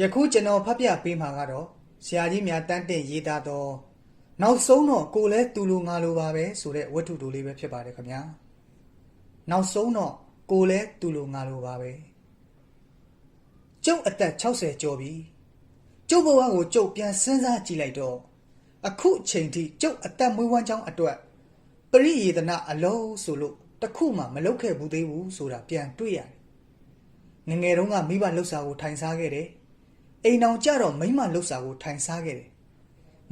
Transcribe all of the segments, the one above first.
ယခုကျွန်တော်ဖတ်ပြပေးမှာကတော့ဆရာကြီးများတန်းတင်ရေးသားသောနောက်ဆုံးတော့ကိုယ်လဲသူလိုငါလိုပါပဲဆိုတဲ့ဝတ္ထုတိုလေးပဲဖြစ်ပါတယ်ခင်ဗျာနောက်ဆုံးတော့ကိုယ်လဲသူလိုငါလိုပါပဲကျုပ်အသက်60ကျော်ပြီကျုပ်ဘဝကိုကျုပ်ပြန်စဉ်းစားကြည့်လိုက်တော့အခုအချိန်ထိကျုပ်အသက်မွေးဝမ်းကြောင်းအတွက်ပရိယေဒနာအလုံးဆိုလို့တစ်ခုမှမလုပ်ခဲ့ဘူးသေးဘူးဆိုတာပြန်တွေ့ရတယ်ငယ်ငယ်တုန်းကမိဘလှုပ်ရှားကိုထိုင်စားခဲ့တယ် အိမ်အောင်ကြတော့မိမလှုပ်ရှားကိုထိုင်စားခဲ့တယ်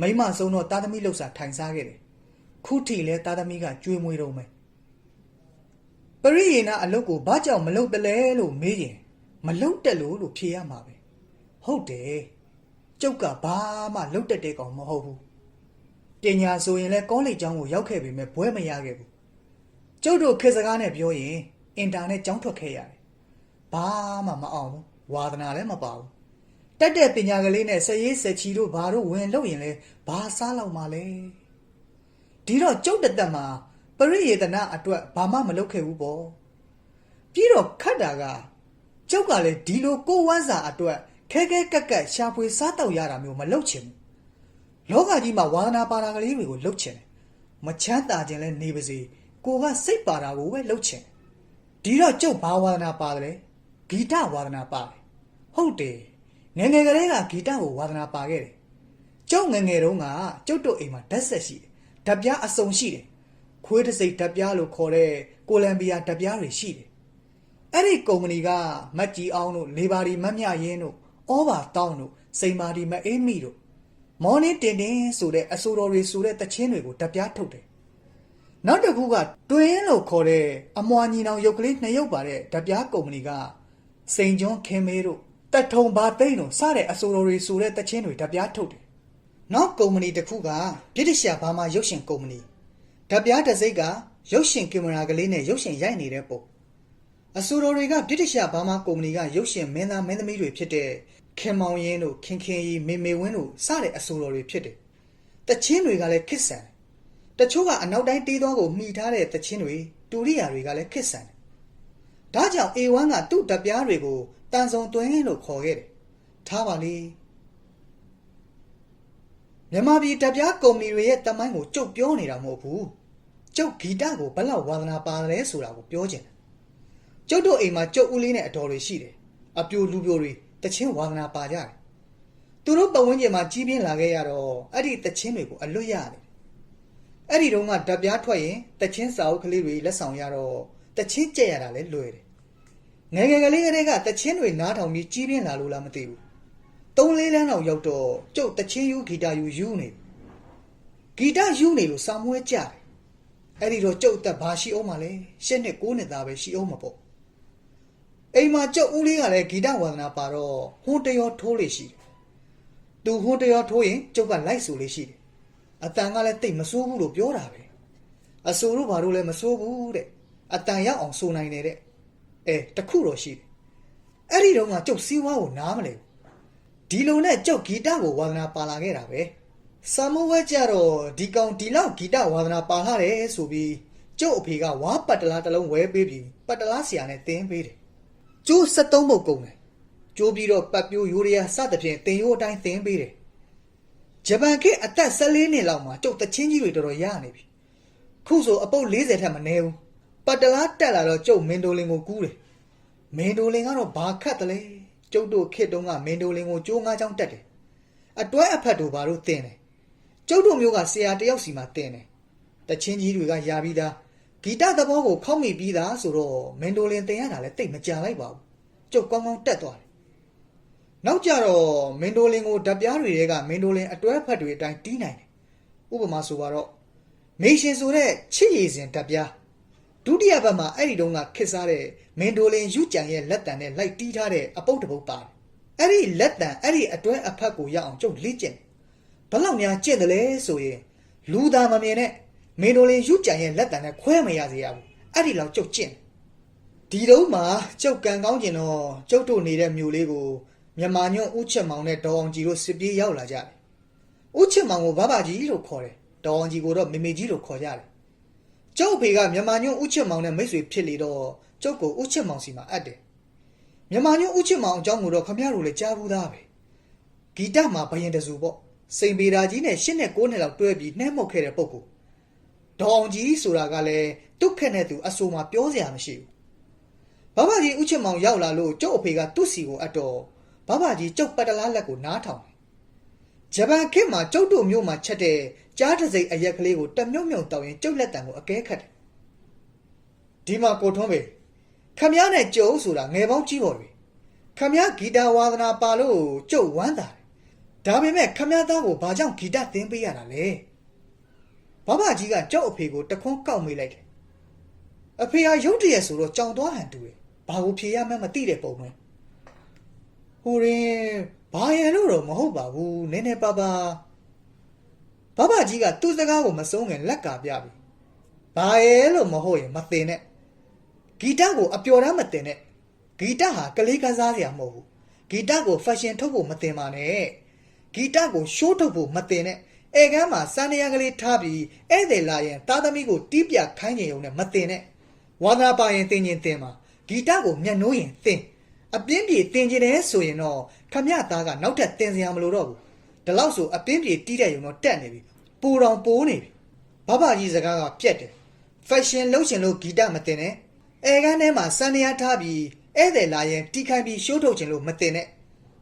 မိမဆုံးတော့သားသမီးလှုပ်ရှားထိုင်စားခဲ့တယ်ခုထိလဲသားသမီးကကြွေးမွေးတော့မယ်ပရိယေနာအလုပ်ကိုဘာကြောင့်မလုပ်တလဲလို့မေးရင်မလုပ်တက်လို့လို့ဖြေရမှာပဲဟုတ်တယ်ကျုပ်ကဘာမှလုပ်တတ်တဲ့ကောင်မဟုတ်ဘူးပညာဆိုရင်လဲကောလိပ်ကျောင်းကိုရောက်ခဲ့ပေမဲ့ဘွဲမရခဲ့ဘူးကျုပ်တို့ခေတ်စကားနဲ့ပြောရင်အင်တာနက်ကျောင်းထွက်ခဲ့ရတယ်ဘာမှမအောင်ဘူးဝါသနာလည်းမပါဘူး တက်တဲ့ပညာကလေးနဲ့စရေးစချီတို့ဘာတို့ဝင်လို့ရင်လဲဘာစားလောက်မှလဲဒီတော့ကျုပ်တသက်မှာပရိယေတနာအတွက်ဘာမှမလုပ်ခဲ့ဘူးပေါ့ပြီးတော့ခတ်တာကကျုပ်ကလည်းဒီလိုကိုယ်ဝမ်းစာအတွက်ခဲခဲကက်ကက်ရှာဖွေစားတော့ရတာမျိုးမလုပ်ချင်ဘူးလောကကြီးမှာဝါသနာပါတာကလေးတွေကိုလုပ်ချင်တယ်မချမ်းသာခြင်းလဲနေပါစေကိုကစိတ်ပါတာကိုပဲလုပ်ချင်တယ်ဒီတော့ကျုပ်ဘာဝါသနာပါတယ်လဲဂီတဝါသနာပါတယ်ဟုတ်တယ် ငယ်ငယ်ကလေးကဂီတကိုဝါသနာပါခဲ့တယ်ကျုပ်ငယ်ငယ်တုန်းကကျုပ်တို့အိမ်မှာဓာတ်ဆက်ရှိတယ်ဓာတ်ပြားအစုံရှိတယ်ခွေးတစ်စိတ်ဓာတ်ပြားလို့ခေါ်တဲ့ကိုလံဘီယာဓာတ်ပြားတွေရှိတယ်အဲ့ဒီကုမ္ပဏီကမတ်ကြီးအောင်တို့လေဘာဒီမတ်မြရင်းတို့ဩဘာတောင်းတို့စိန်မာဒီမအေးမီတို့မော်နင်းတင်တင်ဆိုတဲ့အဆိုတော်တွေဆိုတဲ့တချင်းတွေကိုဓာတ်ပြားထုတ်တယ်နောက်တစ်ခုကတွင်းလို့ခေါ်တဲ့အမွာညီနောင်ရုပ်ကလေးနှစ်ရုပ်ပါတဲ့ဓာတ်ပြားကုမ္ပဏီကစိန်ကျွန်းခင်မေးတို့ တက်ထုံဘာသိန်းတို့စတဲ့အဆိုတော်တွေဆိုတဲ့တချင်းတွေဓာတ်ပြားထုတ်တယ်နောက်ကုမ္ပဏီတစ်ခုကဗြိတိရှဘာမာရုပ်ရှင်ကုမ္ပဏီဓာတ်ပြားတစ်စိတ်ကရုပ်ရှင်ကင်မရာကလေးနဲ့ရုပ်ရှင်ရိုက်နေတဲ့ပုံအဆိုတော်တွေကဗြိတိရှဘာမာကုမ္ပဏီကရုပ်ရှင်မင်းသားမင်းသမီးတွေဖြစ်တဲ့ခင်မောင်ရင်တို့ခင်ခင်ရီမေမေဝင်းတို့စတဲ့အဆိုတော်တွေဖြစ်တယ်။တချင်းတွေကလည်းခစ်ဆန်တယ်။တချို့ကအနောက်တိုင်းတေးသွားကိုမှီထားတဲ့တချင်းတွေတူရိယာတွေကလည်းခစ်ဆန်တယ်။ဒါကြောင့် A1 ကသူ့တပ်ပြားတွေကို တန်ဆုံသွင်းလို့ခေါ်ခဲ့တယ်။ထားပါလေ။မြန်မာပြည်တပ်ပြားကုမ္ပဏီတွေရဲ့တမိုင်းကိုကြုတ်ပြောနေတာမဟုတ်ဘူး။ကျုပ်ဂီတကိုဘယ်လောက်ဝါသနာပါတယ်ဆိုတာကိုပြောချင်တယ်ကျုပ်တို့အိမ်မှာကျုပ်ဦးလေးနဲ့အတော်တွေရှိတယ်အပြိုလူပြိုတွေတချင်းဝါသနာပါကြတယ်သူတို့ပတ်ဝန်းကျင်မှာကြီးပြင်းလာခဲ့ရတော့အဲ့ဒီတချင်းတွေကိုအလွတ်ရတယ်အဲ့ဒီတုန်းကဓာတ်ပြားထွက်ရင်တချင်းစာအုပ်ကလေးတွေလက်ဆောင်ရတော့တချင်းကြက်ရတာလည်းလွယ်တယ် ငယ်ငယ်ကလေးကလေးကတချင်းတွေနားထောင်ပြီးကြီးပြင်းလာလို့လားမသိဘူးသုံးလေးလမ်းလောက်ရောက်တော့ကျုပ်တချင်းယူဂီတယူယူနေဂီတယူနေလို့စာမွေးကြတယ်အဲ့ဒီတော့ကျုပ်အသက်ဘာရှိအောင်မလဲရှစ်နှစ်ကိုးနှစ်သားပဲရှိအောင်မပေါ့အိမ်မှာကျုပ်ဦးလေးကလည်းဂီတဝါသနာပါတော့ဟွန်းတရောထိုးလေးရှိတယ်။သူဟွန်းတရောထိုးရင်ကျုပ်ကလိုက်ဆိုလေးရှိတယ်။အတန်ကလည်းတိတ်မစိုးဘူးလို့ပြောတာပဲ။အဆိုတို့ဘာလို့လဲမစိုးဘူးတဲ့။အတန်ရောက်အောင်ဆိုနိုင်တယ်တဲ့။ အဲတခုတော့ရှိတယ်။အဲ့ဒီတော့ကကျုပ်စီးဝါးကိုနားမလဲဘူး။ဒီလိုနဲ့ကျုပ်ဂီတကိုဝါသနာပါလာခဲ့တာပဲ။စာမိုးဝဲကြတော့ဒီကောင်ဒီလောက်ဂီတဝါသနာပါလာတယ်ဆိုပြီးကျုပ်အဖေကဝါပတ်တလားတစ်လုံးဝဲပေးပြီးပတ်တလားဆရာနဲ့တင်းပေးတယ်ကျိုး73ပုတ်ကုန်တယ်ကျိုးပြီးတော့ပတ်ပြိုးယူရီးယားစသဖြင့်တင်ရိုးအတိုင်းသင်ပေးတယ်ဂျပန်ခေတ်အသက်14နှစ်လောက်မှာကျုပ်တချင်းကြီးတွေတော်တော်ရနေပြီခုဆိုအပုတ်40ထက်မနည်းဘူး ပတ်တလားတက်လာတော့ကျုပ်မင်ဒိုလင်ကိုကူးတယ်မင်ဒိုလင်ကတော့ဘာခတ်တလဲကျုပ်တို့ခေတ်တုန်းကမင်ဒိုလင်ကိုကျိုးငါးချောင်းတက်တယ်အတွဲအဖက်တို့ဘာလို့တင်တယ်ကျုပ်တို့မျိုးကဆရာတယောက်စီမှာတင်တယ်တချင်းကြီးတွေကယာပြီးသားဂီတသဘောကိုခောက်မိပြီးသားဆိုတော့မင်ဒိုလင်တင်ရတာလည်းတိတ်မကြလိုက်ပါဘူးကျုပ်ကောင်းကောင်းတက်သွားတယ်နောက်ကြတော့မင်ဒိုလင်ကိုဓာတ်ပြားတွေတဲကမင်ဒိုလင်အတွဲဖက်တွေအတိုင်းတီးနိုင်တယ်ဥပမာဆိုပါတော့မေရှင်ဆိုတဲ့ချစ်ရည်စဉ်ဓာတ်ပြား ဒုတိယဘက်မှာအဲ့ဒီတုန်းကခစ်စားတဲ့မင်ဒိုလင်ယူကြံရဲ့လက်တံနဲ့လိုက်တီးထားတဲ့အပုတ်တပုတ်ပါတယ်အဲ့ဒီလက်တံအဲ့ဒီအတွဲအဖက်ကိုရအောင်ကျုပ်လေ့ကျင့်တယ်ဘယ်လောက်များကျင့်တယ်လဲဆိုရင်လူသားမမြင်နဲ့မင်ဒိုလင်ယူကြံရဲ့လက်တံနဲ့ခွဲမရစေရဘူးအဲ့ဒီလောက်ကျုပ်ကျင့်တယ်ဒီတော့မှကျုပ်ကန်ကောင်းကျင်တော့ကျုပ်တို့နေတဲ့မြို့လေးကိုမြန်မာညွန့်ဦးချက်မောင်နဲ့ဒေါ်အောင်ကြီးတို့စစ်ပြေးရောက်လာကြတယ်။ဦးချက်မောင်ကိုဘဘကြီးလို့ခေါ်တယ်။ဒေါ်အောင်ကြီးကိုတော့မေမေကြီးလို့ခေါ်ကြတယ်။ ကျုပ်အဖေကမြန်မာညွန့်ဦးချက်မောင်နဲ့မိတ်ဆွေဖြစ်လေတော့ကျုပ်ကိုဦးချက်မောင်စီမှာအပ်တယ်။မြန်မာညွန့်ဦးချက်မောင်အကြောင်းကိုတော့ခမရတို့လည်းကြားဘူးသားပဲဂီတမှာဘယင်တစုပေါ့စိန်ပေတာကြီးနဲ့ရှစ်နဲ့ကိုးနှစ်လောက်တွဲပြီးနှဲမှုတ်ခဲ့တဲ့ပုံကိုဒေါအောင်ကြီးဆိုတာကလည်းဒုက္ခနဲ့သူအဆိုမှာပြောစရာမရှိဘူးဘဘကြီးဥချစ်မောင်ရောက်လာလို့ကျုပ်အဖေကသူ့စီကိုအတော်ဘဘကြီးကျုပ်ပတ်တလားလက်ကိုနားထောင်တယ် ဂျပန်ခေတ်မှာကျုပ်တို့မျိုးမှာချက်တဲ့ကြားတစ်စိမ်အရက်ကလေးကိုတမြုံမြုံတောင်းရင်ကျုပ်လက်တံကိုအကဲခတ်တယ်ဒီမှာကိုထွန်းပေခမည်းနဲ့ကျုပ်ဆိုတာငယ်ပေါင်းကြီးပေါ်ပြီခမည်းဂီတဝါသနာပါလို့ကြုတ်ဝမ်းတာတယ်ဒါပေမဲ့ခမည်းသားကိုဘာကြောင့်ဂီတသင်ပေးရတာလဲဘဘကြီးကကြောက်အဖေကိုတခွန်းကောက်မေးလိုက်တယ်အဖေဟာရုတ်တရက်ဆိုတော့ကြောင်သွားဟန်တူတယ်ဘာကိုဖြေရမှန်းမသိတဲ့ပုံပဲ ဟိုရင်ဘာရန်လို့တော့မဟုတ်ပါဘူးနည်းနည်းပါပါဘဘကြီးကသူ့စကားကိုမဆုံးခင်လက်ကပြပြီဘာရဲလို့မဟုတ်ရင်မသိနဲ့ဂီတကိုအပျော်တမ်းမတင်နဲ့ဂီတဟာကလေးကစားစရာမဟုတ်ဘူးဂီတကိုဖက်ရှင်ထုတ်ဖို့မတင်ပါနဲ့ဂီတကိုရှိုးထုတ်ဖို့မတင်နဲ့အဲကမ်းမှာစန္ဒရကလေးထားပြီးဧည့်သည်လာရင်သားသမီးကိုတီးပြခိုင်းကြရုံနဲ့မတင်နဲ့ဝါသနာပါရင်တင်ရင်တင်ပါဂီတကိုမျက်နှိုးရင်တင် အပြင်းပြေတင်ကျင်တယ်ဆိုရင်တော့ခမရသားကနောက်ထပ်တင်စရာမလိုတော့ဘူးဒီလောက်ဆိုအပြင်းပြေတီးတဲ့ရုံတော့တက်နေပြီပူတော်ပိုးနေပြီဘဘကြီးစကားကပြက်တယ်ဖက်ရှင်လုပ်ရှင်လို့ဂီတမတင်နဲ့အဲကန်းထဲမှာစံနေရထားပြီးဧည့်သည်လာရင်တီးခိုင်းပြီးရှိုးထုတ်ခြင်းလို့မတင်နဲ့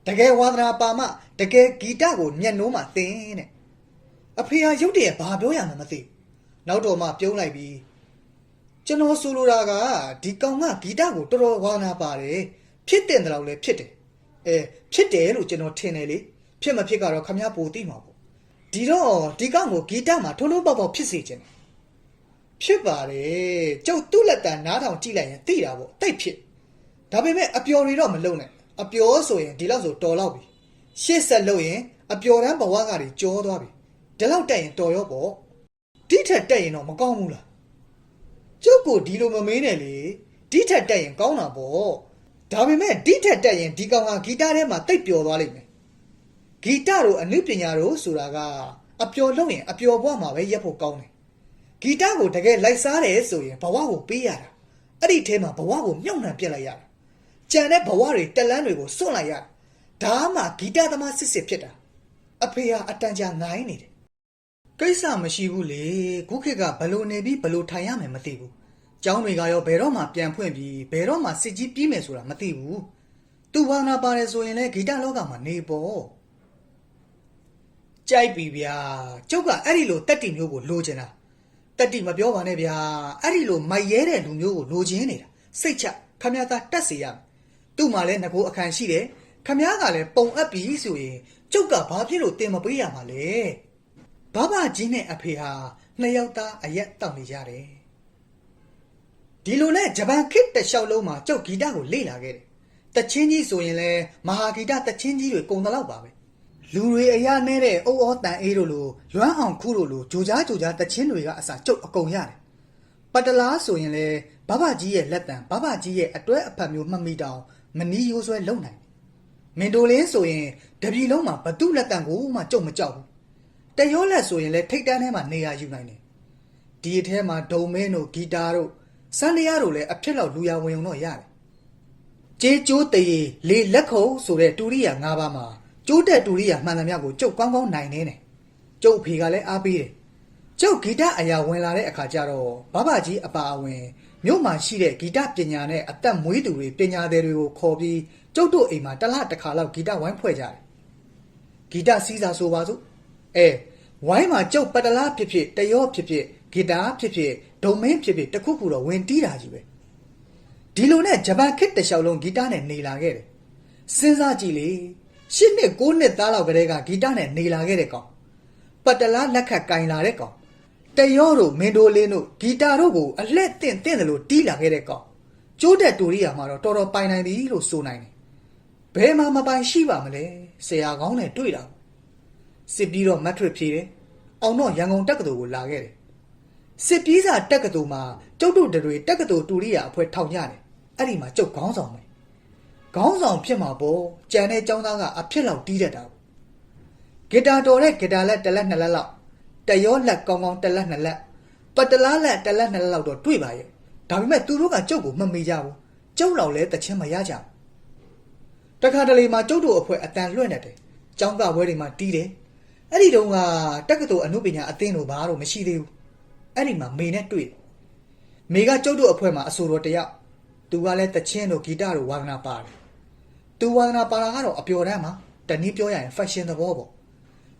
တကယ်ဝါသနာပါမှတကယ်ဂီတကိုမျက်နှိုးမှသင်တဲ့အဖေဟာရုတ်တရက်ဘာပြောရမှမသိဘူးနောက်တော့မှပြုံးလိုက်ပြီးကျွန်တော်ဆိုလိုတာကဒီကောင်ကဂီတကိုတော်တော်ဝါသနာပါတယ် ဖြစ်တဲ့တယ်လို့လည်းဖြစ်တယ်အဲဖြစ်တယ်လို့ကျွန်တော်ထင်တယ်လေဖြစ်မဖြစ်ကတော့ခမ ्या ပိုသိမှာပေါ့ဒီတော့ဒီကောင်ကိုဂီတမှာထိုးထိုးပေါက်ပေါက်ဖြစ်စေခြင်းဖြစ်ပါတယ်ကျုပ်သူ့လက်တံနားထောင်ကြည့်လိုက်ရင်သိတာပေါ့တိတ်ဖြစ်ဒါပေမဲ့အပျော်တွေတော့မလုံနဲ့အပျော်ဆိုရင်ဒီလောက်ဆိုတော်တော့ပြီရှေ့ဆက်လို့ရင်အပျော်တန်းဘဝကတွေကြောသွားပြီဒီလောက်တက်ရင်တော်ရောပေါ့ဒီထက်တက်ရင်တော့မကောင်းဘူးလားကျုပ်ကိုဒီလိုမမင်းနဲ့လေဒီထက်တက်ရင်ကောင်းတာပေါ့ ဒါပေမဲ့ဒီထက်တက်ရင်ဒီကောင်ကဂီတထဲမှာတိတ်ပျော်သွားလိမ့်မယ်ဂီတတို့အနုပညာတို့ဆိုတာကအပျော်လို့ရင်အပျော်ဘဝမှာပဲရက်ဖို့ကောင်းတယ်ဂီတကိုတကယ်လိုက်စားတယ်ဆိုရင်ဘဝကိုပေးရတာအဲ့ဒီထဲမှာဘဝကိုမြုပ်နှံပြစ်လိုက်ရတာကြံတဲ့ဘဝတွေတက်လန်းတွေကိုစွန့်လိုက်ရတာဒါမှဂီတသမားစစ်စစ်ဖြစ်တာအဖေဟာအတန်ကြာငိုင်းနေတယ်ကိစ္စမရှိဘူးလေခုခေတ်ကဘလို့နေပြီးဘလို့ထိုင်ရမယ်မသိဘူး ကျောင်းတွေကရောဘယ်တော့မှပြန်ဖွင့်ပြီးဘယ်တော့မှစစ်ကြီးပြီးမယ်ဆိုတာမသိဘူးသူဘာနာပါတယ်ဆိုရင်လည်းဂီတလောကမှာနေပေါ့ကြိုက်ပြီဗျာကျုပ်ကအဲ့ဒီလိုတက်တီမျိုးကိုလိုချင်တာတက်တိမပြောပါနဲ့ဗျာအဲ့ဒီလိုမိုက်ရဲတဲ့လူမျိုးကိုလိုချင်နေတာစိတ်ချခမရသားတက်စီရမယ်သူ့မှာလည်းငကိုအခန့်ရှိတယ်ခမရကလည်းပုံအပ်ပြီဆိုရင်ကျုပ်ကဘာဖြစ်လို့တင်မပေးရမှာလဲဘဘကြီးနဲ့အဖေဟာနှစ်ယောက်သားအရက်တောက်နေကြတယ် ဒီလိုနဲ့ဂျပန်ခေတ်တစ်လျှောက်လုံးမှာကျုပ်ဂီတကိုလေ့လာခဲ့တယ်တချင်းကြီးဆိုရင်လည်းမဟာဂီတတချင်းကြီးတွေကုန်တော့ပါပဲလူတွေအရာနဲ့တဲ့အုပ်အောတန်အေးတို့လိုလွမ်းအောင်ခုတို့လိုဂျိုကြားဂျိုကြားတချင်းတွေကအစာကျုပ်အကုန်ရတယ်ပတလားဆိုရင်လေဘဘကြီးရဲ့လက်တံဘဘကြီးရဲ့အတွဲအဖတ်မျိုးမှတ်မိတောင်မနီးရိုးဆွဲလုံနိုင်မင်တိုလင်းဆိုရင်တပြီလုံးမှာဘသူ့လက်တံကိုမှကျုပ်မကြောက်ဘူးတရောလက်ဆိုရင်လေထိတ်တန်းထဲမှာနေရာယူနိုင်တယ်ဒီအထဲမှာဒုံမင်းတို့ဂီတာတို့ စန္ဒယာတို့လည်းအဖြစ်လောက်လူရဝင်ုံတော့ရတယ်ကျေးကျိုးတရေလေလက်ခုံဆိုတဲ့တူရိယာ၅ပါးမှာကျိုးတဲ့တူရိယာမှန်သမျှကိုကျုပ်ကောင်းကောင်းနိုင်နေတယ်။ကျုပ်အဖေကလည်းအားပေးတယ်။ကျုပ်ဂီတအရာဝင်လာတဲ့အခါကျတော့ဘဘကြီးအပါအဝင်မြို့မှာရှိတဲ့ဂီတပညာနဲ့အသက်မွေးသူတွေပညာသည်တွေကိုခေါ်ပြီးကျုပ်တို့အိမ်မှာတစ်လတစ်ခါလောက်ဂီတဝိုင်းဖွဲ့ကြတယ်။ဂီတစီးစာဆိုပါစို့။အဲဝိုင်းမှာကျုပ်ပတလားဖြစ်ဖြစ်တရောဖြစ်ဖြစ် ဂီတာဖြစ်ဖြစ်ဒုံမင်းဖြစ်ဖြစ်တစ်ခုခုတော့ဝင်တီးတာကြီးပဲ။ဒီလိုနဲ့ဂျပန်ခေတ်တစ်လျှောက်လုံးဂီတနဲ့နေလာခဲ့တယ်။စဉ်းစားကြည့်လေရှစ်နှစ်ကိုးနှစ်သားလောက်ကလေးကဂီတနဲ့နေလာခဲ့တဲ့ကောင်ပတလားလက်ခတ်ကင်လာတဲ့ကောင်တရောတို့မင်ဒိုလင်းတို့ဂီတာတို့ကိုအလှက်တင့်တင့်တယ်လို့တီးလာခဲ့တဲ့ကောင်ကျိုးတဲ့တူရိယာမှာတော့တော်တော်ပိုင်နိုင်ပြီလို့ဆိုနိုင်တယ်။ဘယ်မှာမပိုင်ရှိပါမလဲဆရာကောင်းနဲ့တွေ့တာစစ်ပြီးတော့မတ်ထရစ်ဖြေတယ်။အောင်တော့ရန်ကုန်တက္ကသိုလ်ကိုလာခဲ့တယ်။ စစ်ပြေးစာတက္ကသိုလ်မှာကျုပ်တို့တွေတက္ကသိုလ်တူရိယာအဖွဲ့ထောင်ကြတယ်အဲ့ဒီမှာကျုပ်ခေါင်းဆောင်ပဲခေါင်းဆောင်ဖြစ်မှာပေါ့ကြံတဲ့ចောင်းသားကအဖြစ်လောက်တီးတတ်တာဂီတာတော်တဲ့ဂီတာလက်တစ်လက်နှစ်လက်လောက်တရောလက်ကောင်းကောင်းတစ်လက်နှစ်လက်ပတလားလက်တစ်လက်နှစ်လက်လောက်တော့တွေ့ပါရဲ့ဒါပေမဲ့သူတို့ကကျုပ်ကိုမမေ့ကြဘူးကျုပ်လောက်လဲတချင်းမရကြဘူးတခါတလေမှာကျုပ်တို့အဖွဲ့အတန်လွှင့်နေတယ်ကျောင်းကဘွဲတွေမှာတီးတယ်အဲ့ဒီတုန်းကတက္ကသိုလ်အမှုပညာအသင်းတို့ဘာလို့မရှိသေးဘူး အဲ့ဒီမှာမေနဲ့တွေ့တယ်မေကကျုပ်တို့အဖွဲ့မှာအဆိုတော်တစ်ယောက်သူကလည်းတချင်းတို့ဂီတတို့ဝါသနာပါတယ်သူဝါသနာပါတာကတော့အပျော်တမ်းမှာတနည်းပြောရရင် fashion သဘောပေါ့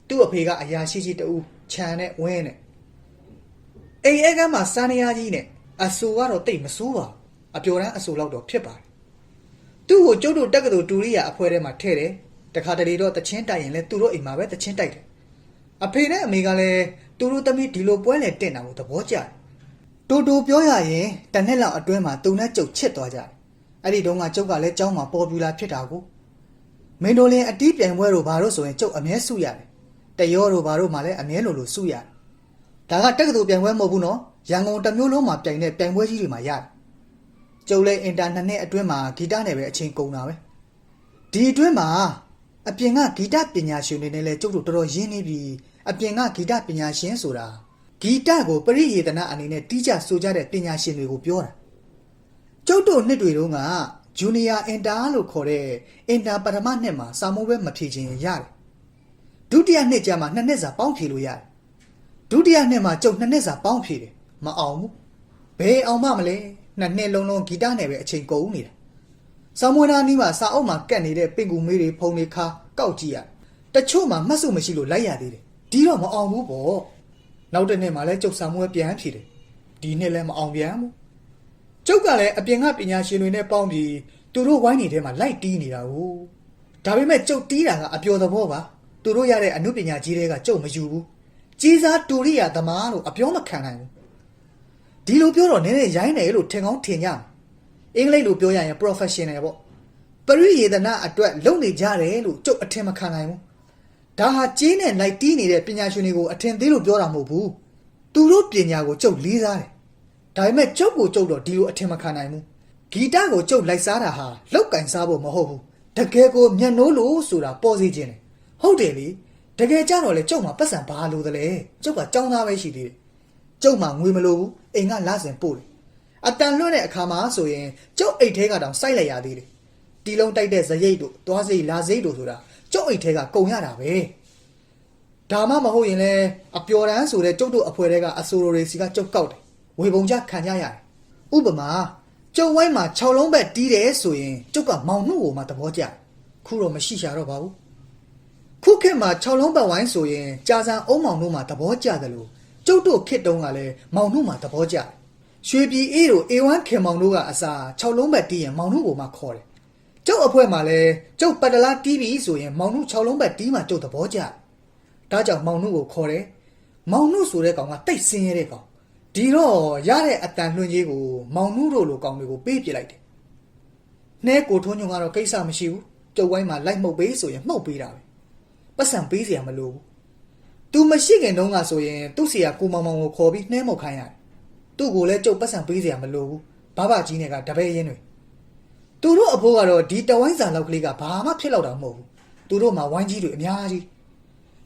သူ့အဖေကအရာရှိကြီးတူခြံနဲ့ဝင်းနဲ့အိမ်အဲကမ်းမှာစားနေရကြီးနဲ့အဆိုကတော့တိတ်မဆိုးပါဘူးအပျော်တမ်းအဆိုလောက်တော့ဖြစ်ပါတယ်သူ့ကိုကျုပ်တို့တက္ကသိုလ်တူရိယာအဖွဲ့ထဲမှာထည့်တယ်တခါတလေတော့တချင်းတိုက်ရင်လည်းသူတို့အိမ်မှာပဲတချင်းတိုက်တယ်အဖေနဲ့အမေကလည်း သူတို့သမီးဒီလိုပွဲလေတင့်တာကိုသဘောကျတယ်တူတူပြောရရင်တစ်နှစ်လောက်အတွင်းမှာသူနဲ့ကျုပ်ချစ်သွားကြတယ်အဲ့ဒီတုန်းကကျုပ်ကလည်းကျောင်းမှာပေါ်ပူလာဖြစ်တာကိုမင်းတို့လင်းအတီးပြိုင်ပွဲတို့ဘာလို့ဆိုရင်ကျုပ်အမြဲစုရတယ်တရောတို့ဘာတို့မှလည်းအမြဲလိုလိုစုရတယ်ဒါကတက္ကသိုလ်ပြိုင်ပွဲမဟုတ်ဘူးနော်ရန်ကုန်တစ်မျိုးလုံးမှာပြိုင်တဲ့ပြိုင်ပွဲကြီးတွေမှာရတယ်ကျုပ်လည်းအင်တာနက်နဲ့အတွင်းမှာဂီတနဲ့ပဲအချိန်ကုန်တာပဲဒီအတွင်းမှာအပြင်ကဂီတပညာရှင်တွေနဲ့လည်းကျုပ်တို့တော်တော်ရင်းနှီးပြီး အပြင်ကဂီတပညာရှင်ဆိုတာဂီတကိုပရိယေတနာအနေနဲ့တီးကြဆိုကြတဲ့ပညာရှင်တွေကိုပြောတာကျုပ်တို့နှစ်တွေတုန်းကဂျူနီယာအင်တာလို့ခေါ်တဲ့အင်တာပထမနှစ်မှာစာမိုးပဲမဖြေခြင်းရတယ်ဒုတိယနှစ်ကျမှနှစ်နှစ်စာပေါင်းဖြေလို့ရတယ်ဒုတိယနှစ်မှာကျုပ်နှစ်နှစ်စာပေါင်းဖြေတယ်မအောင်ဘူးဘယ်အောင်မှမလဲနှစ်နှစ်လုံးလုံးဂီတနဲ့ပဲအချိန်ကုန်နေတာဆာမွေနာနီးမှာစာအုပ်မှာကတ်နေတဲ့ပင်ကူမေးတွေဖုံတွေခါကောက်ကြည့်ရတချို့မှာမှတ်စုမရှိလို့လိုက်ရသေးတယ် ဒီတော့မအောင်ဘူးပေါ့နောက်တစ်နှစ်မှာလဲကျုပ်ဆာမွေပြန်ဖြေတယ်ဒီနှစ်လဲမအောင်ပြန်ဘူးကျုပ်ကလည်းအပြင်ကပညာရှင်တွေနဲ့ပေါင်းပြီးသူတို့ဝိုင်းနေတဲ့မှာလိုက်တီးနေတာကိုဒါပေမဲ့ကျုပ်တီးတာကအပျော်သဘောပါသူတို့ရတဲ့အမှုပညာကြီးတွေကကျုပ်မယူဘူးကြီးစားတူရိယာသမားလို့အပြောမခံနိုင်ဘူးဒီလိုပြောတော့နည်းနည်းရိုင်းတယ်လို့ထင်ကောင်းထင်ကြမယ်အင်္ဂလိပ်လိုပြောရရင် professional ပေါ့ပရိယေဒနာအတွက်လုပ်နေကြတယ်လို့ကျုပ်အထင်မခံနိုင်ဘူး ဒါဟာကျင်းနဲ့လိုက်တီးနေတဲ့ပညာရှင်တွေကိုအထင်သေးလို့ပြောတာမဟုတ်ဘူးသူတို့ပညာကိုကျုပ်လေးစားတယ်ဒါပေမဲ့ကျုပ်ကိုကျုပ်တော့ဒီလိုအထင်မခံနိုင်ဘူးဂီတကိုကျုပ်လိုက်စားတာဟာလောက်ကင်စားဖို့မဟုတ်ဘူးတကယ်ကိုမျက်နှိုးလို့ဆိုတာပေါ်စီခြင်းတယ်ဟုတ်တယ်လေတကယ်ကြတော့လေကျုပ်မှာပတ်စံဘာလို့တလဲကျုပ်ကចောင်းသားပဲရှိသေးတယ်ကျုပ်မှငွေမလိုဘူးအိမ်ကလာစင်ပို့တယ်အတန်လွတ်တဲ့အခါမှာဆိုရင်ကျုပ်အိတ်ထဲကတောင်စိုက်လိုက်ရသေးတယ်တီလုံးတိုက်တဲ့ဇရိတ်တို့သွားစိတ်လာစိတ်တို့ဆိုတာ ကျုပ်အိတ်ထဲကကုန်ရတာပဲဒါမှမဟုတ်ရင်လည်းအပျော်တန်းဆိုတဲ့ကျုပ်တို့အဖွဲထဲကအဆိုလိုတွေစီကကျုပ်ကောက်တယ်ဝေပုံကြခံကြရတယ်ဥပမာကျုပ်ဝိုင်းမှာ6လုံးဘက်တီးတယ်ဆိုရင်ကျုပ်ကမောင်နှုတ်ကိုမှသဘောကျတယ်ခုတော့မရှိရှာတော့ပါဘူးခုခေတ်မှာ6လုံးပတ်ဝိုင်းဆိုရင်ကြာစံအုံမောင်တို့မှာသဘောကျတယ်လို့ကျုပ်တို့ခေတ်တုန်းကလည်းမောင်တို့မှာသဘောကျတယ်ရွှေပြည်အေးတို့ A1 ခင်မောင်တို့ကအစား6လုံးပတ်တီးရင်မောင်တို့ကိုမှခေါ်တယ် ကျုပ်အဖွဲမှာလဲကျုပ်ပတလားတီးပြီဆိုရင်မောင်နှု6လုံးပဲတီးမှကျုပ်သဘောကျဒါကြောင့်မောင်နှုကိုခေါ်တယ်မောင်နှုဆိုတဲ့ကောင်ကတိတ်ဆင်းရဲတဲ့ကောင်ဒီတော့ရတဲ့အတန်လွှင့်ကြီးကိုမောင်နှုတို့လိုကောင်တွေကိုပေးပြလိုက်တယ်နှဲကိုထုံးညုံကတော့ကိစ္စမရှိဘူးကျုပ်ဝိုင်းမှာလိုက်မှုတ်ပေးဆိုရင်မှုတ်ပေးတာပဲပတ်စံပေးစရာမလိုဘူးသူမရှိခင်တုန်းကဆိုရင်သူ့ဆရာကိုမောင်မောင်ကိုခေါ်ပြီးနှဲမှုတ်ခိုင်းရတယ်သူ့ကိုလည်းကျုပ်ပတ်စံပေးစရာမလိုဘူးဘာဘာကြီးနဲ့ကတပည့်ရင်းတွေ သူတို့အဖိုးကတော့ဒီတဝိုင်းစာလောက်ကလေးကဘာမှဖြစ်တော့တာမဟုတ်ဘူးသူတို့မှာဝိုင်းကြီးတွေအများကြီး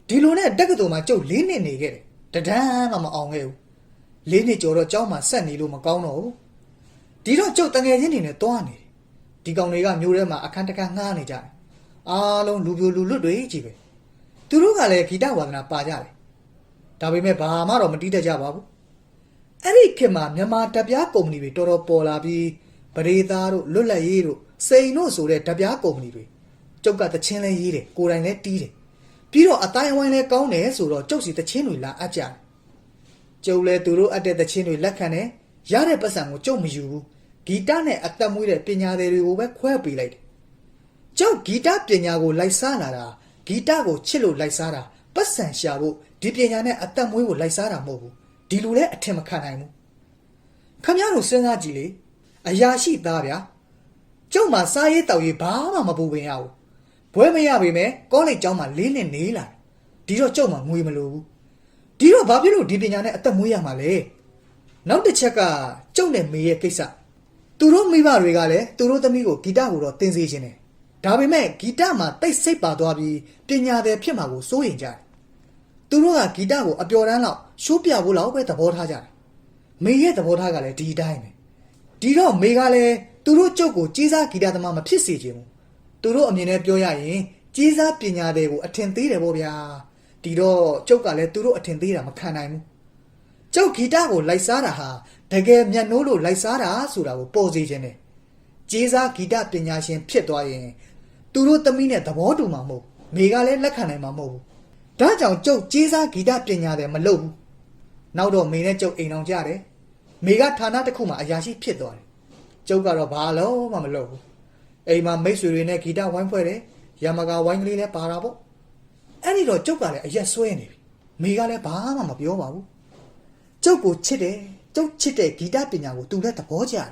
ဒီလိုနဲ့တက္ကသိုလ်မှာကျုပ်၄နှစ်နေခဲ့တယ်တဒန်းမှမအောင်ခဲ့ဘူး၄နှစ်ကျော်တော့ကျောင်းမှာဆက်နေလို့မကောင်းတော့ဘူးဒီတော့ကျုပ်တငယ်ချင်းတွေနဲ့တွားနေတယ်ဒီကောင်တွေကမျိုးထဲမှာအခန်းတစ်ခန်းငှားနေကြတယ်အားလုံးလူပြိုလူလွတ်တွေကြီးပဲသူတို့ကလည်းဂီတဝါဒနာပါကြတယ်ဒါပေမဲ့ဘာမှတော့မတီးတတ်ကြပါဘူးအဲ့ဒီခေတ်မှာမြန်မာတပ်ပြားကုမ္ပဏီတွေတော်တော်ပေါ်လာပြီး ပရိသတ်တို့လွတ်လပ်ရေးတို့စိန်တို့ဆိုတဲ့တပ်ပြားကုမ္ပဏီတွေကျုပ်ကတချင်းလဲရေးတယ်ကိုယ်တိုင်လဲတီးတယ်ပြီးတော့အတိုင်းအဝိုင်းလဲကောင်းတယ်ဆိုတော့ကျုပ်စီတချင်းတွေလာအပ်ကြတယ်ကျုပ်လည်းသူတို့အပ်တဲ့သချင်းတွေလက်ခံတယ်ရတဲ့ပတ်စံကိုကျုပ်မယူဘူးဂီတနဲ့အသက်မွေးတဲ့ပညာတွေကိုပဲခွဲပေးလိုက်တယ်ကျုပ်ဂီတပညာကိုလိုက်စားလာတာဂီတကိုချစ်လို့လိုက်စားတာပတ်စံရှာဖို့ဒီပညာနဲ့အသက်မွေးကိုလိုက်စားတာမဟုတ်ဘူးဒီလိုလဲအထင်မခံနိုင်ဘူးခမရတို့စဉ်းစားကြည့်လေ အရာရှိသားဗျာကျုပ်မှာစားရေးတောက်ရေးဘာမှမပူပင်ရဘူးဘွဲမရပေမဲ့ကောလိပ်ကျောင်းမှာလေးနှစ်နေလာတယ်ဒီတော့ကျုပ်မှာငွေမလိုဘူးဒီတော့ဘာဖြစ်လို့ဒီပညာနဲ့အသက်မွေးရမှာလဲနောက်တစ်ချက်ကကျုပ်နဲ့မေရဲ့ကိစ္စသူတို့မိဘတွေကလည်းသူတို့သမီးကိုဂီတကိုတော့တင်စေခြင်းတယ်ဒါပေမဲ့ဂီတမှာတိတ်စိတ်ပါသွားပြီးပညာသည်ဖြစ်မှာကိုစိုးရင်ကြတယ်သူတို့ကဂီတကိုအပျော်တမ်းလောက်ရှိုးပြဖို့လောက်ပဲသဘောထားကြတယ်မေရဲ့သဘောထားကလည်းဒီအတိုင်းပဲ ဒီတော့မေကလည်းသူတို့ကျုပ်ကိုကြီးစားဂီတသမားမဖြစ်စေချင်ဘူးသူတို့အမြင်နဲ့ပြောရရင်ကြီးစားပညာတွေကိုအထင်သေးတယ်ဗောဗျာဒီတော့ကျုပ်ကလည်းသူတို့အထင်သေးတာမခံနိုင်ဘူးကျုပ်ဂီတကိုလိုက်စားတာဟာတကယ်မျက်နှိုးလို့လိုက်စားတာဆိုတာကိုပေါ်စေခြင်းနဲ့ကြီးစားဂီတပညာရှင်ဖြစ်သွားရင်သူတို့သမီးနဲ့သဘောတူမှာမဟုတ်မိကလည်းလက်ခံနိုင်မှာမဟုတ်ဘူးဒါကြောင့်ကျုပ်ကြီးစားဂီတပညာတွေမလုပ်ဘူးနောက်တော့မိနဲ့ကျုပ်အိမ်အောင်ကြတယ် မိကဌာနတစ်ခုမှာအရာရှိဖြစ်သွားတယ်ကျုပ်ကတော့ဘာလို့မှမလုပ်ဘူးအိမ်မှာမိတ်ဆွေတွေနဲ့ဂီတဝိုင်းဖွဲ့တယ်ရမကဝိုင်းကလေးလည်းပါတာပေါ့အဲ့ဒီတော့ကျုပ်ကလည်းအရက်ဆွဲနေပြီမိကလည်းဘာမှမပြောပါဘူးကျုပ်ကိုချစ်တယ်ကျုပ်ချစ်တဲ့ဂီတပညာကိုသူလည်းသဘောကျတယ်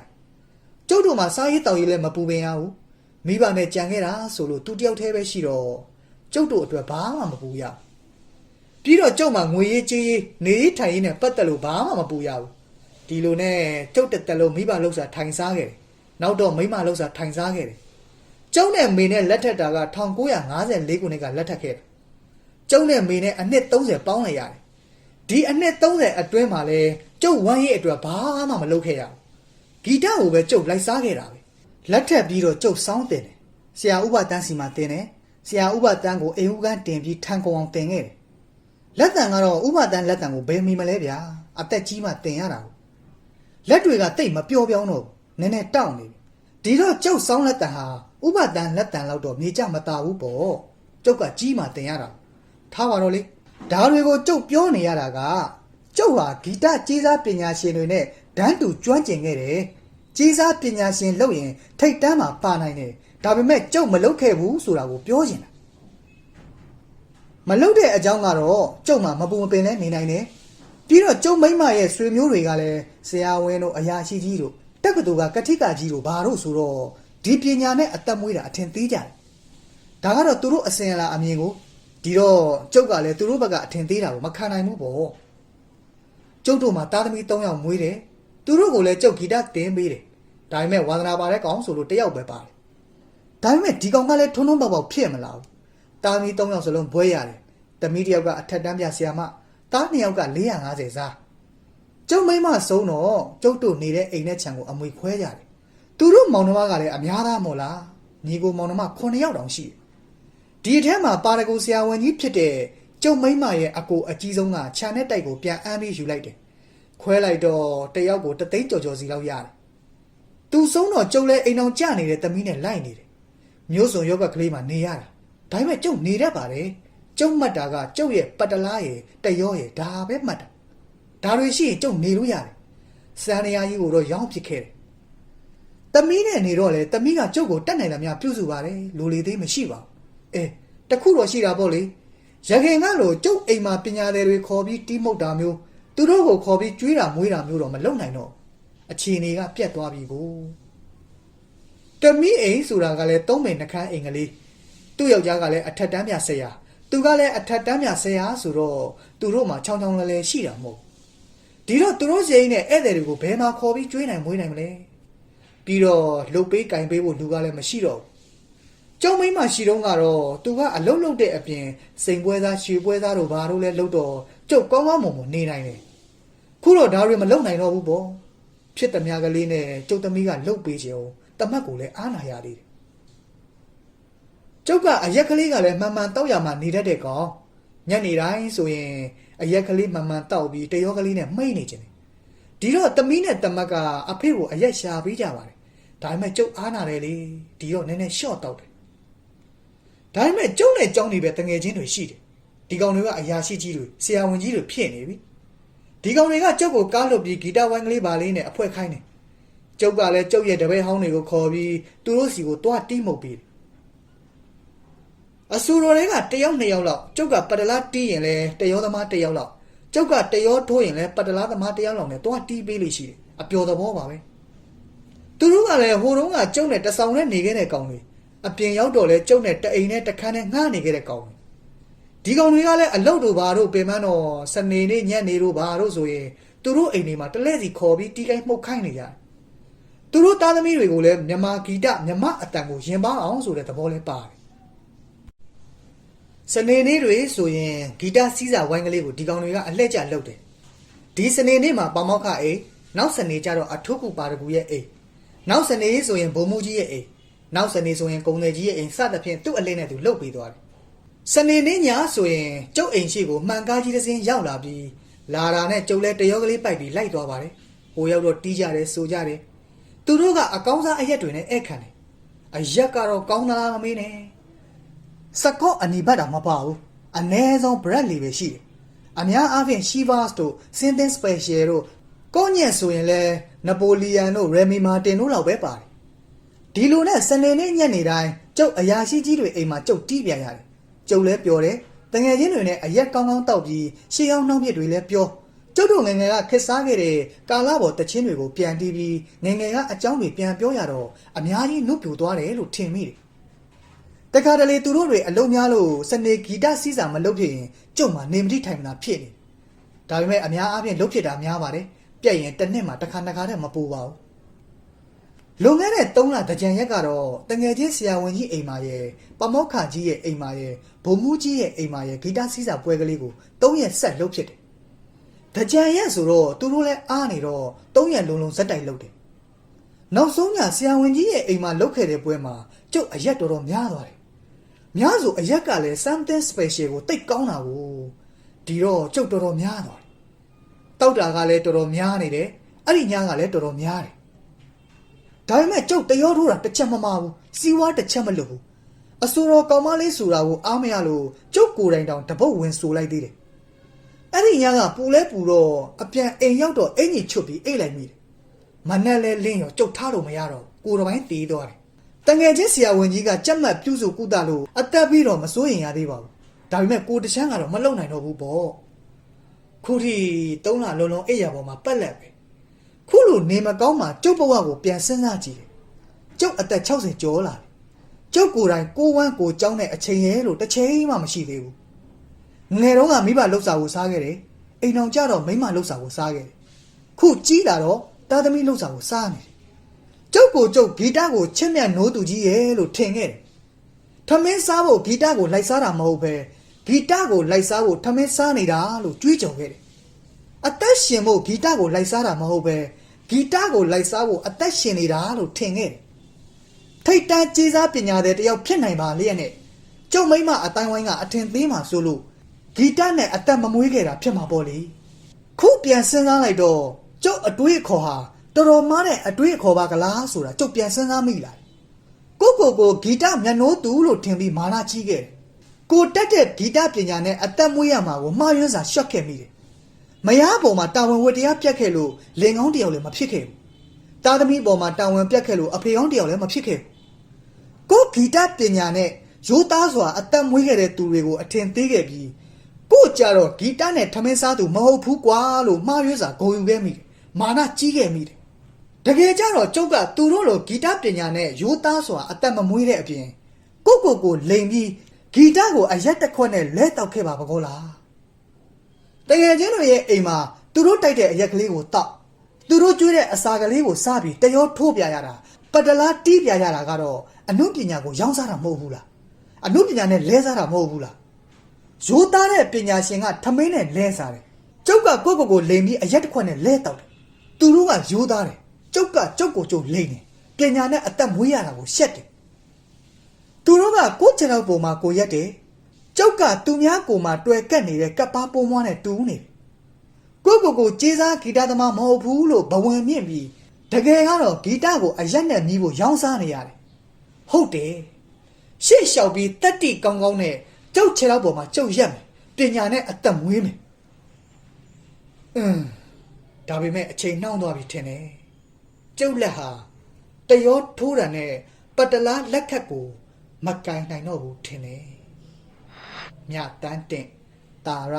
ကျုပ်တို့မှာစားရေးတောက်ရေးလည်းမပူပင်ရဘူးမိဘနဲ့ကြံခဲ့တာဆိုလို့သူတယောက်တည်းပဲရှိတော့ကျုပ်တို့အတွက်ဘာမှမပူရဘူးပြီးတော့ကျုပ်မှာငွေရေးကြေးရေးနေရေးထိုင်ရေးနဲ့ပတ်သက်လို့ဘာမှမပူရဘူး ဒီလိုနဲ့ကျုပ်တက်တက်လို့မိဘလှုပ်ရှားထိုင်စားခဲ့တယ်နောက်တော့မိမလှုပ်ရှားထိုင်စားခဲ့တယ်ကျုံနဲ့မေနဲ့လက်ထက်တာက1954ခုနှစ်ကလက်ထက်ခဲ့တယ်။ကျုံနဲ့မေနဲ့အနှစ်30ပေါင်းလိုက်ရတယ်။ဒီအနှစ်30အတွင်းမှာလဲကျုပ်ဝမ်းရေးအတွက်ဘာမှမလုပ်ခဲ့ရဘူး။ဂီတကိုပဲကျုပ်လိုက်စားခဲ့တာပဲ။လက်ထက်ပြီးတော့ကျုပ်စောင်းတင်တယ်။ဆရာဥပတန်းစီမှာတင်တယ်။ဆရာဥပတန်းကိုအိမ်ဦးကန်းတင်ပြီးထန်ကုန်အောင်တင်ခဲ့တယ်။လက်တန်ကတော့ဥပတန်းလက်တန်ကိုဘယ်မီမလဲဗျာ။အသက်ကြီးမှတင်ရတာကို လက်တွေကတိတ်မပျော်ပြောင်းတော့ဘူးနည်းနည်းတောင့်နေပြီဒီတော့ကျုပ်ဆောင်းလက်တန်ဟာဥပဒံလက်တန်လောက်တော့မြေကြမတာဘူးပေါ့ကျုပ်ကကြီးမှတင်ရတာထားပါတော့လေဒါတွေကိုကျုပ်ပြောနေရတာကကျုပ်ဟာဂီတကြီးစားပညာရှင်တွေနဲ့ဒန်းတူကျွမ်းကျင်ခဲ့တယ်ကြီးစားပညာရှင်လုပ်ရင်ထိတ်တန်းမှာပါနိုင်တယ်ဒါပေမဲ့ကျုပ်မလုပ်ခဲ့ဘူးဆိုတာကိုပြောချင်တာမလုပ်တဲ့အကြောင်းကတော့ကျုပ်မှမပူမပင်လဲနေနိုင်တယ် ပြီးတော့ကျုပ်မိမရဲ့ဆွေမျိုးတွေကလည်းဆရာဝန်တို့အရာရှိကြီးတို့တက္ကသိုလ်ကကတိကကြီးတို့ဘာတို့ဆိုတော့ဒီပညာနဲ့အသက်မွေးတာအထင်သေးကြတယ်ဒါကတော့သူတို့အစင်အလာအမြင်ကိုဒီတော့ကျုပ်ကလည်းသူတို့ဘက်ကအထင်သေးတာကိုမခံနိုင်ဘူးပေါ့ကျုပ်တို့မှာသားသမီး၃ယောက်မွေးတယ်သူတို့ကိုလည်းကျုပ်ဂီတတင်ပေးတယ်ဒါပေမဲ့ဝါသနာပါတဲ့ကောင်ဆိုလို့တစ်ယောက်ပဲပါတယ်ဒါပေမဲ့ဒီကောင်ကလည်းထုံထုံပေါက်ပေါက်ဖြစ်မလာဘူးသားသမီး၃ယောက်စလုံးဘွဲရတယ်သမီးတစ်ယောက်ကအထက်တန်းပြဆရာမ သားနှစ်ယောက်က450စားကျုပ်မိမဆုံးတော့ကျုပ်တို့နေတဲ့အိမ်နဲ့ခြံကိုအမွေခွဲကြတယ်သူတို့မောင်နှမကလည်းအများသားမို့လားညီကိုမောင်နှမ9ယောက်တောင်ရှိတယ်ဒီအထက်မှာပါရဂူဆရာဝန်ကြီးဖြစ်တဲ့ကျုပ်မိမရဲ့အကိုအကြီးဆုံးကခြံနဲ့တိုက်ကိုပြန်အမ်းပြီးယူလိုက်တယ်ခွဲလိုက်တော့တယောက်ကိုတသိန်းကြော်ကြော်စီလောက်ရတယ်သူဆုံးတော့ကျုပ်လည်းအိမ်အောင်ကြနေတဲ့သမီးနဲ့လိုက်နေတယ်မျိုးစုံယောဂကလေးမှနေရတာဒါပေမဲ့ကျုပ်နေတတ်ပါတယ် ကျုပ်မှတ်တာကကျုပ်ရဲ့ပတ္တလားရဲ့တရောရဲ့ဒါပဲမှတ်တာဒါတွေရှိရင်ကျုပ်နေလို့ရတယ်စံနေရာကြီးကိုတော့ရောင်းပစ်ခဲ့တယ်တမီးနဲ့နေတော့လေတမီးကကျုပ်ကိုတတ်နိုင်တယ်များပြုစုပါတယ်လိုလေသေးမရှိပါဘူးအဲတခုတော့ရှိတာပေါ့လေရခင်ကလို့ကျုပ်အိမ်မှာပညာသည်တွေခေါ်ပြီးတီးမှုတ်တာမျိုးသူတို့ကိုခေါ်ပြီးကျွေးတာမွေးတာမျိုးတော့မလုပ်နိုင်တော့အခြေအနေကပြတ်သွားပြီကိုတမီးအိမ်ဆိုတာကလည်းသုံးမိန်နှခမ်းအိမ်ကလေးသူ့ယောက်ျားကလည်းအထက်တန်းပြဆရာ သူကလည်းအထက်တန်းပြဆရာဆိုတော့သူတို့မှာချောင်းချောင်းလဲလဲရှိတာမဟုတ်ဒီတော့သူတို့စိတ်နဲ့ဧည့်သည်တွေကိုဘယ်မှာခေါ်ပြီးကျွေးနိုင်မွေးနိုင်မလဲပြီးတော့လှုပ်ပေးကင်ပေးဖို့လူကလည်းမရှိတော့ဘူးကျုံမိန်းမရှိတော့ကတော့သူကအလုတ်လုတ်တဲ့အပြင်စိန်ပွဲသားရွှေပွဲသားတို့ဘာတို့လဲလုတ်တော့ကျုပ်ကောင်းကောင်းမွန်မွန်နေနိုင်တယ်ခုတော့ဒါတွေမလုံနိုင်တော့ဘူးပေါ့ဖြစ်သည်များကလေးနဲ့ကျုပ်သမီးကလှုပ်ပေးချင်အောင်တမတ်ကိုလည်းအားနာရသေးတယ် ကျုပ်ကအရက်ကလေးကလည်းမှန်မှန်တောက်ရမှနေတတ်တဲ့ကောင်ညနေတိုင်းဆိုရင်အရက်ကလေးမှန်မှန်တောက်ပြီးတရောကလေးနဲ့မှိတ်နေခြင်းဒီတော့သမီးနဲ့တမတ်ကအဖေကိုအရက်ရှာပေးကြပါတယ်ဒါပေမဲ့ကျုပ်အားနာတယ်လေဒီတော့နည်းနည်းရှော့တောက်တယ်ဒါပေမဲ့ကျုပ်နဲ့ကြောင်းနေပဲတငယ်ချင်းတွေရှိတယ်ဒီကောင်တွေကအရာရှိကြီးတွေဆရာဝန်ကြီးတွေဖြစ်နေပြီဒီကောင်တွေကကျုပ်ကိုကားလုပ်ပြီးဂီတဝိုင်းကလေးပါလေးနဲ့အဖွဲခိုင်းတယ်ကျုပ်ကလည်းကျုပ်ရဲ့တပည့်ဟောင်းတွေကိုခေါ်ပြီးသူတို့စီကိုတွားတီးမှုတ်ပြီးတယ် အဆူတော်တွေကတယောက်နှစ်ယောက်လောက်ကျုပ်ကပတလားတီးရင်လဲတယောသမားတယောက်လောက်ကျုပ်ကတယောထိုးရင်လဲပတလားသမားတယောက်လောက်နဲ့တွားတီးပေးလိမ့်ရှိတယ်အပျော်သဘောပါပဲသူတို့ကလည်းဟိုတုန်းကကျုပ်နဲ့တဆောင်နဲ့နေခဲ့တဲ့ကောင်တွေအပြင်ရောက်တော့လဲကျုပ်နဲ့တအိမ်နဲ့တခန်းနဲ့ငှားနေခဲ့တဲ့ကောင်တွေဒီကောင်တွေကလည်းအလုတ်တို့ဘာတို့ပင်မတော့စနေနေ့ညနေတို့ဘာတို့ဆိုရင်သူတို့အိမ်တွေမှာတလဲစီခေါ်ပြီးတီးကိုင်းမှုတ်ခိုင်းနေကြတယ်သူတို့သားသမီးတွေကိုလည်းမြန်မာဂီတမြန်မာအတန်ကိုရင်ပါအောင်ဆိုတဲ့သဘောလေးပါတယ် စနေနေ့တွေဆိုရင်ဂီတစီးစာဝိုင်းကလေးကိုဒီကောင်တွေကအလှည့်ကျလုပ်တယ်ဒီစနေနေ့မှာပေါမောက်ခအိမ်နောက်စနေကျတော့အထုပ်ကူပါရဂူရဲ့အိမ်နောက်စနေဆိုရင်ဘုံမူကြီးရဲ့အိမ်နောက်စနေဆိုရင်ကုံတယ်ကြီးရဲ့အိမ်စသဖြင့်သူ့အလင်းနဲ့သူလှုပ်ပေးသွားတယ်စနေနေ့ညဆိုရင်ကျုပ်အိမ်ရှိကိုမှန်ကားကြီးတစ်စင်းရောက်လာပြီးလာတာနဲ့ကျုပ်လည်းတရောကလေးပိုက်ပြီးလိုက်သွားပါတယ်ဟိုရောက်တော့တီးကြတယ်ဆိုကြတယ်သူတို့ကအကောင်းစားအရက်တွေနဲ့ဧည့်ခံတယ်အရက်ကတော့ကောင်းသလားမမေးနဲ့ စကော့အနီဘတ်တာမပါဘူးအ ਨੇ ဆုံး bread လေးပဲရှိတယ်အများအားဖြင့် Chivas တို့ Sinten Special တို့ကိုညက်ဆိုရင်လည်းနပိုလီယန်တို့ Remy Martin တို့လောက်ပဲပါတယ်ဒီလိုနဲ့စနေနေ့ညနေတိုင်းကျုပ်အရာရှိကြီးတွေအိမ်မှာကျုပ်တီးပြန်ရတယ်ကျုပ်လည်းပြောတယ်တငယ်ချင်းတွေနဲ့အရက်ကောင်းကောင်းတောက်ပြီးရှေးအောင်နှောင်းပြစ်တွေလည်းပြောကျုပ်တို့ငယ်ငယ်ကခက်စားခဲ့တဲ့ကာလာဘော်တချင်းတွေကိုပြန်တီးပြီးငယ်ငယ်ကအကြောင်းတွေပြန်ပြောရတော့အများကြီးနှုတ်ပြိုသွားတယ်လို့ထင်မိတယ် တခါတလေသူတို့တွေအလုံးများလို့စနေဂီတစီးစာမလုပ်ဖြစ်ရင်ကျုပ်မှနေမတိထိုင်မလားဖြစ်နေဒါပေမဲ့အများအားဖြင့်လုပ်ဖြစ်တာများပါတယ်ပြက်ရင်တစ်နှစ်မှတစ်ခါတစ်ခါတည်းမပူပါဘူးလွန်ခဲ့တဲ့3လတကြံရက်ကတော့တငယ်ချင်းဆရာဝန်ကြီးအိမ်မာရဲ့ပမောက္ခကြီးရဲ့အိမ်မာရဲ့ဘုံမူကြီးရဲ့အိမ်မာရဲ့ဂီတစီးစာပွဲကလေးကို3ရက်ဆက်လုပ်ဖြစ်တယ်။တကြံရက်ဆိုတော့သူတို့လည်းအားနေတော့3ရက်လုံးလုံးဇက်တိုက်လုပ်တယ်။နောက်ဆုံးညဆရာဝန်ကြီးရဲ့အိမ်မာလုပ်ခဲ့တဲ့ပွဲမှာကျုပ်အရက်တော်တော်များသွားတယ်။ များဆိုအရက်ကလည်း something special ကိုတိတ်ကောင်းတာကိုဒီတော့ကျုပ်တော်တော်များသွားတယ်။တောက်တာကလည်းတော်တော်များနေတယ်။အဲ့ဒီညကလည်းတော်တော်များတယ်ဒါပေမဲ့ကျုပ်တရောထိုးတာတစ်ချက်မမဘူးစီဝါတစ်ချက်မလွတ်ဘူးအဆိုတော်ကောင်မလေးဆိုတာကိုအားမရလို့ကျုပ်ကိုယ်တိုင်တောင်တပုတ်ဝင်ဆိုလိုက်သေးတယ်အဲ့ဒီညကပူလဲပူတော့အပြန်အိမ်ရောက်တော့အင်ကြီးချွတ်ပြီးအိတ်လိုက်မိတယ်မနဲ့လဲလင်းရောကျုပ်ထားလို့မရတော့ကိုယ်တော်ပိုင်းတေးသွားတယ် တငယ်ချင်းဆရာဝန်ကြီးကကြက်မှတ်ပြုစုကုသလို့အသက်ပြီးတော့မစိုးရင်ရသေးပါဘူးဒါပေမဲ့ကိုယ်တချမ်းကတော့မလုံနိုင်တော့ဘူးပေါ့ခုထိသုံးလလုံးလုံးအိပ်ရပေါ်မှာပက်လက်ပဲခုလိုနေမကောင်းမှကျုပ်ဘဝကိုပြန်စဉ်းစားကြည့်တယ်။ကျုပ်အသက်60ကျော်လာတယ်။ကျုပ်ကိုယ်တိုင်ကိုဝမ်းကိုကြောင်းတဲ့အချိန်ရဲလို့တစ်ချိန်မှမရှိသေးဘူး။ငယ်တုန်းကမိဘလှုပ်စာကိုစားခဲ့တယ်။အိမ်အောင်ကြတော့မိမလှုပ်စာကိုစားခဲ့တယ်။ခုကြီးလာတော့တာသမီလှုပ်စာကိုစားနေတယ်။ ကျုပ်ကိုကျုပ်ဂီတကိုချစ်မြတ်နိုးသူကြီးရဲ့လို့ထင်ခဲ့တယ်။ထမင်းစားဖို့ဂီတကိုလိုက်စားတာမဟုတ်ပဲဂီတကိုလိုက်စားဖို့ထမင်းစားနေတာလို့ကြွေးကြော်ခဲ့တယ်အသက်ရှင်ဖို့ဂီတကိုလိုက်စားတာမဟုတ်ပဲဂီတကိုလိုက်စားဖို့အသက်ရှင်နေတာလို့ထင်ခဲ့တယ်။ထိတ်တန့်ကြေးစားပညာတဲ့တယောက်ဖြစ်နိုင်ပါလေရဲ့နဲ့ကျုံမိမအတိုင်းဝိုင်းကအထင်သေးမှဆိုလို့ဂီတနဲ့အသက်မမွေးခဲ့တာဖြစ်မှာပေါ့လေ။ခုပြန်စဉ်းစားလိုက်တော့ကျုပ်အတွေးအခေါ်ဟာ တော်တော်မားတဲ့အတွေးအခေါ်ပါကလားဆိုတာကျုပ်ပြန်စဉ်းစားမိလာတယ်။ကိုကိုကိုဂီတမျက်နှိုးသူလို့ထင်ပြီးမာနကြီးခဲ့တယ်။ကိုတက်တဲ့ဂီတပညာနဲ့အသက်မွေးရမှာကိုမှားယွင်းစွာရှော့ခဲ့မိတယ်။မယားပေါ်မှာတာဝန်ဝတ္တရားပြတ်ခဲ့လို့လင်ကောင်းတစ်ယောက်လည်းမဖြစ်ခဲ့ဘူး။တာသမီပေါ်မှာတာဝန်ပြတ်ခဲ့လို့အဖေကောင်းတစ်ယောက်လည်းမဖြစ်ခဲ့ဘူး။ကိုယ်ဂီတပညာနဲ့ရိုးသားစွာအသက်မွေးခဲ့တဲ့သူတွေကိုအထင်သေးခဲ့ပြီးကို့ကြတော့ဂီတနဲ့ထမင်းစားသူမဟုတ်ဘူးကွာလို့မှားရွေးစွာဂုံယူခဲ့မိတယ်။မာနကြီးခဲ့မိတယ်။ တကယ်ကြတော့ကျုပ်ကသူတို့လိုဂီတပညာနဲ့ရိုးသားစွာအသက်မမွေးတဲ့အပြင်ကိုယ့်ကိုယ်ကိုလိမ်ပြီးဂီတကိုအရက်တစ်ခွက်နဲ့လဲတောက်ခဲ့ပါဘကောလား။တကယ်ချင်းတို့ရဲ့အိမ်မှာသူတို့တိုက်တဲ့အရက်ကလေးကိုတောက်သူတို့ကျွေးတဲ့အစာကလေးကိုစားပြီးတရောထိုးပြရတာပတလားတီးပြရတာကတော့အနုပညာကိုရောင်းစားတာမဟုတ်ဘူးလားအနုပညာနဲ့လဲစားတာမဟုတ်ဘူးလားရိုးသားတဲ့ပညာရှင်ကထမင်းနဲ့လဲစားတယ်ကျုပ်ကကိုယ့်ကိုယ်ကိုလိမ်ပြီးအရက်တစ်ခွက်နဲ့လဲတောက်တယ်သူတို့ကရိုးသားတယ် ကျုပ်ကကျုပ်ကိုကျုပ်လိမ်တယ်ပညာနဲ့အသက်မွေးရတာကိုရှက်တယ်သူတို့ကကိုယ့်ခြေထောက်ပေါ်မှာကိုရက်တယ်။ကျုပ်ကသူများကိုယ်မှာတွေ့ကက်နေတဲ့ကပ်ပါပုံးမွားနဲ့တူးနေတယ်။ကိုယ့်ကိုယ်ကိုကျေးစားဂီတသမားမဟုတ်ဘူးလို့ဘဝင်မြင့်ပြီးတကယ်ကတော့ဂီတကိုအရက်နဲ့မြည်ဖို့ရောင်းစားနေရတယ်။ဟုတ်တယ်။ရှေ့လျှောက်ပြီးတက်တိကောင်းကောင်းနဲ့ကျုပ်ခြေထောက်ပေါ်မှာကျုပ်ရက်မယ်။ပညာနဲ့အသက်မွေးမယ်။အင်းဒါပေမဲ့အချိန်နှောင်းသွားပြီထင်တယ်။ ကျုပ်လက်ဟာတရောထိုးတာနဲ့ပတလားလက်ခတ်ကိုမကင်နိုင်တော့ဘူးထင်တယ်။မြတန်းတင်တာရ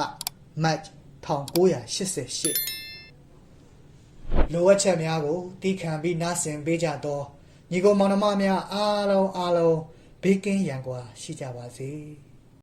မတ်1988လိုအပ်ချက်များကိုတီးခံပြီးနားဆင်ပေးကြတော့ညီကောင်မောင်နှမများအားလုံးအားလုံးဘေးကင်းရန်ကွာရှိကြပါစေ။